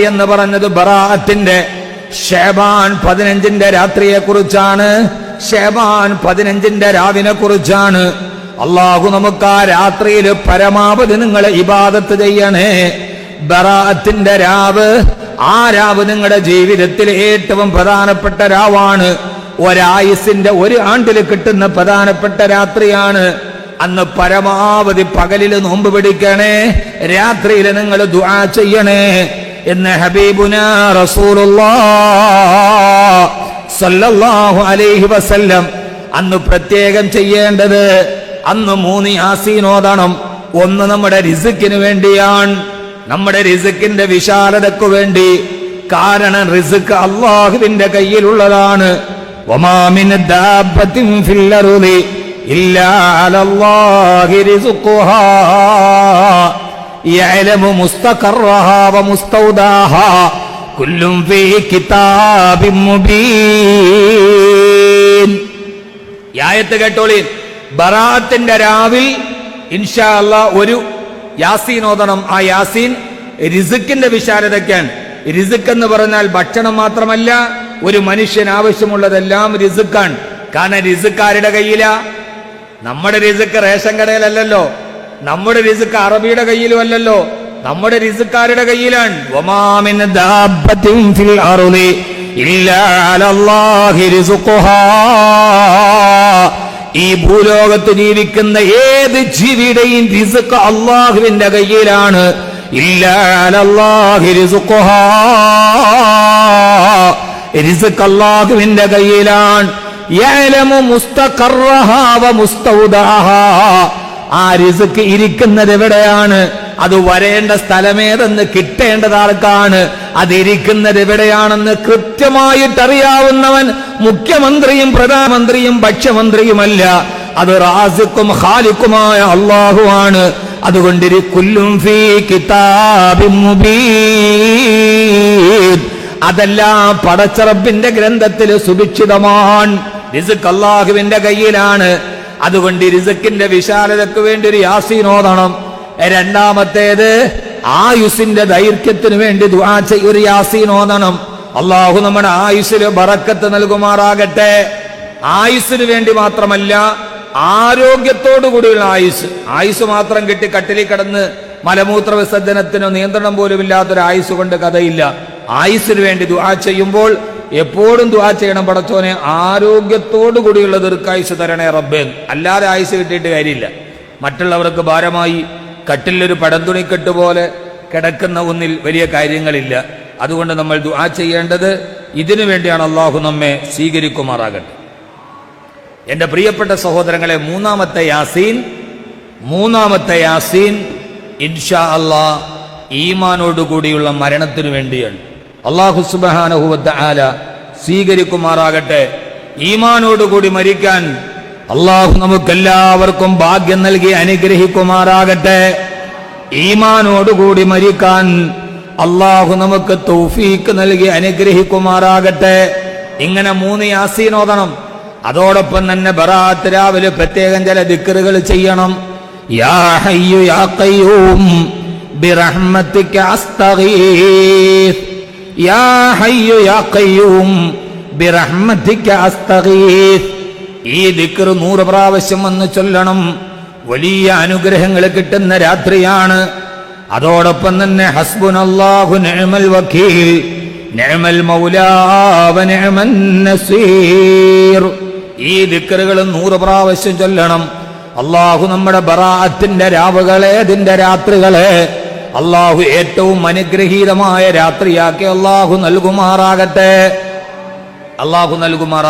എന്ന് പറഞ്ഞത് ബറാഅത്തിന്റെ ഷേബാൻ പതിനഞ്ചിന്റെ രാത്രിയെ കുറിച്ചാണ് ഷേബാൻ പതിനഞ്ചിന്റെ രാവിനെ കുറിച്ചാണ് അള്ളാഹു നമുക്ക് ആ രാത്രിയിൽ പരമാവധി നിങ്ങൾ ഇബാദത്ത് ചെയ്യണേ. ബറാഅത്തിന്റെ രാവ് ആ രാവ് നിങ്ങളുടെ ജീവിതത്തിൽ ഏറ്റവും പ്രധാനപ്പെട്ട രാവാണ്. ഒരായുസിന്റെ ഒരു ആണ്ടിൽ കിട്ടുന്ന പ്രധാനപ്പെട്ട രാത്രിയാണ്. അന്ന് പരമാവധി പകലിൽ നോമ്പ് പിടിക്കണേ. രാത്രിയിൽ നിങ്ങൾ ദുആ ചെയ്യണേ. എന്ന് ഹബീബുന സല്ലല്ലാഹു അലൈഹി വസല്ലം അന്ന് പ്രത്യേകം ചെയ്യേണ്ടത് അന്ന് മൂന്ന് യാസീനോദണം ഒന്ന് നമ്മുടെ റിസുക്കിന് വേണ്ടിയാണ്. നമ്മുടെ റിസുക്കിന്റെ വിശാലതക്കു വേണ്ടി. കാരണം റിസുക്ക് അള്ളാഹുവിന്റെ കയ്യിലുള്ളതാണ്. ഒമാമിന് ഇല്ലാ يعلم مستقرها ومستودعها كل في كتاب مبين ഈ ആയത്ത് കേട്ടോളീൻ ബറാത്തിന്റെ രാവിൽ ഇൻഷാ അല്ലാ ഒരു യാസീൻ ഓതണം ആ യാസീൻ റിസുക്കിന്റെ വിശാലതയ്ക്കാണ് റിസുക്ക് എന്ന് പറഞ്ഞാൽ ഭക്ഷണം മാത്രമല്ല ഒരു മനുഷ്യൻ ആവശ്യമുള്ളതെല്ലാം റിസുക്കാണ് കാരണം റിസുക്ക് ആരുടെ കയ്യിലാ നമ്മുടെ റിസുക്ക് റേഷൻ കടയിലല്ലല്ലോ നമ്മുടെ റിസുക്ക് അറബിയുടെ കയ്യിലും അല്ലല്ലോ. നമ്മുടെ റിസുക്കാരുടെ കയ്യിലാണ്. ഈ ഭൂലോകത്ത് ജീവിക്കുന്ന ഏത് ജീവിയുടെയും റിസുക്ക് അള്ളാഹുവിന്റെ കയ്യിലാണ്. റിസുക്ക് കയ്യിലാണ്. മുസ്തഖറഹാ വ മുസ്തൗദഅഹാ ആ റിസുക്ക് ഇരിക്കുന്നത് എവിടെയാണ്? അത് വരേണ്ട സ്ഥലമേതെന്ന് കിട്ടേണ്ടത് ആർക്കാണ്? അതിരിക്കുന്നത് എവിടെയാണെന്ന് കൃത്യമായിട്ട് അറിയാവുന്നവൻ മുഖ്യമന്ത്രിയും പ്രധാനമന്ത്രിയും ഭക്ഷ്യമന്ത്രിയുമല്ല. അത് റാസിക്കും ഹാലിക്കുമായ അള്ളാഹുവാണ് അതുകൊണ്ട് കുല്ലും ഫീ കിതാബി അതെല്ലാം പടച്ചറബിന്റെ ഗ്രന്ഥത്തിൽ സുഭിക്ഷിതമാണ് റിസുക്ക് അള്ളാഹുവിന്റെ കയ്യിലാണ്. അതുകൊണ്ട് റിസക്കിന്റെ വിശാലതയ്ക്ക് വേണ്ടി ഒരു യാസീനോദണം രണ്ടാമത്തേത് ആയുസിന്റെ ദൈർഘ്യത്തിന് വേണ്ടി ദുആ ഒരു യാസീനോദണം അള്ളാഹു നമ്മുടെ ആയുസ്സിന് ബറക്കത്ത് നൽകുമാറാകട്ടെ. ആയുസ്സിന് വേണ്ടി മാത്രമല്ല ആരോഗ്യത്തോടു കൂടിയുള്ള ആയുസ്. ആയുസ് മാത്രം കിട്ടി കട്ടിലിൽ കിടന്ന് മലമൂത്ര വിസർജനത്തിനോ നിയന്ത്രണം പോലും ഇല്ലാത്തൊരു ആയുസ് കൊണ്ട് കഥയില്ല. ആയുസ്സിന് വേണ്ടി ദുആ ചെയ്യുമ്പോൾ എപ്പോഴും ദുആ ചെയ്യണം പടച്ചോനെ. ആരോഗ്യത്തോടു കൂടിയുള്ള ദീർഘായുസ് തരണേ റബ്ബേ. അല്ലാതെ ആയുസ് കിട്ടിയിട്ട് കാര്യമില്ല. മറ്റുള്ളവർക്ക് ഭാരമായി കട്ടിലൊരു പടന്തുണിക്കെട്ട് പോലെ കിടക്കുന്ന ഒന്നിൽ വലിയ കാര്യങ്ങളില്ല. അതുകൊണ്ട് നമ്മൾ ദുആ ചെയ്യേണ്ടത് ഇതിനു വേണ്ടിയാണ് അള്ളാഹു നമ്മെ സ്വീകരിക്കുമാറാകട്ടെ. എന്റെ പ്രിയപ്പെട്ട സഹോദരങ്ങളെ മൂന്നാമത്തെ യാസീൻ മൂന്നാമത്തെ യാസീൻ ഇൻഷാ അള്ളാ ഈമാനോടുകൂടിയുള്ള മരണത്തിനു വേണ്ടിയാണ്. അള്ളാഹു സുബാനഹുവത്ത ആല സ്വീകരിക്കുമാറാകട്ടെ. ഈമാനോടുകൂടി മരിക്കാൻ അള്ളാഹു നമുക്കെല്ലാവർക്കും ഭാഗ്യം നൽകി അനുഗ്രഹിക്കുമാറാകട്ടെ. ഈമാനോടുകൂടി മരിക്കാൻ അള്ളാഹു നമുക്ക് തൗഫീക്ക് നൽകി അനുഗ്രഹിക്കുമാറാകട്ടെ. ഇങ്ങനെ മൂന്ന് യാസീനോദണം അതോടൊപ്പം തന്നെ ബറാത്ത് രാവിലെ പ്രത്യേകം ചില ദിക്കറുകൾ ചെയ്യണം. യാ ഹയ്യു യാ ഖയ്യൂം ബിറഹ്മതിക അസ്തഗീസ്. യാ حي يا قيوم برحمتك ഈ നൂറ് പ്രാവശ്യം വന്ന് ചൊല്ലണം. വലിയ അനുഗ്രഹങ്ങൾ കിട്ടുന്ന രാത്രിയാണ്. അതോടൊപ്പം തന്നെ ഹസ്ബുനല്ലാഹു നിഅമൽ വക്കീൽ നിഅമൽ മൗലാ വ ഈ ദിക്കറുകൾ നൂറ് പ്രാവശ്യം ചൊല്ലണം. അള്ളാഹു നമ്മുടെ ബറാഅത്തിന്റെ രാവുകളെ അതിന്റെ രാത്രികളെ അള്ളാഹു ഏറ്റവും അനുഗ്രഹീതമായ രാത്രിയാക്കി അള്ളാഹു നൽകുമാറാകട്ടെ. അള്ളാഹു നൽകുമാറാകട്ടെ.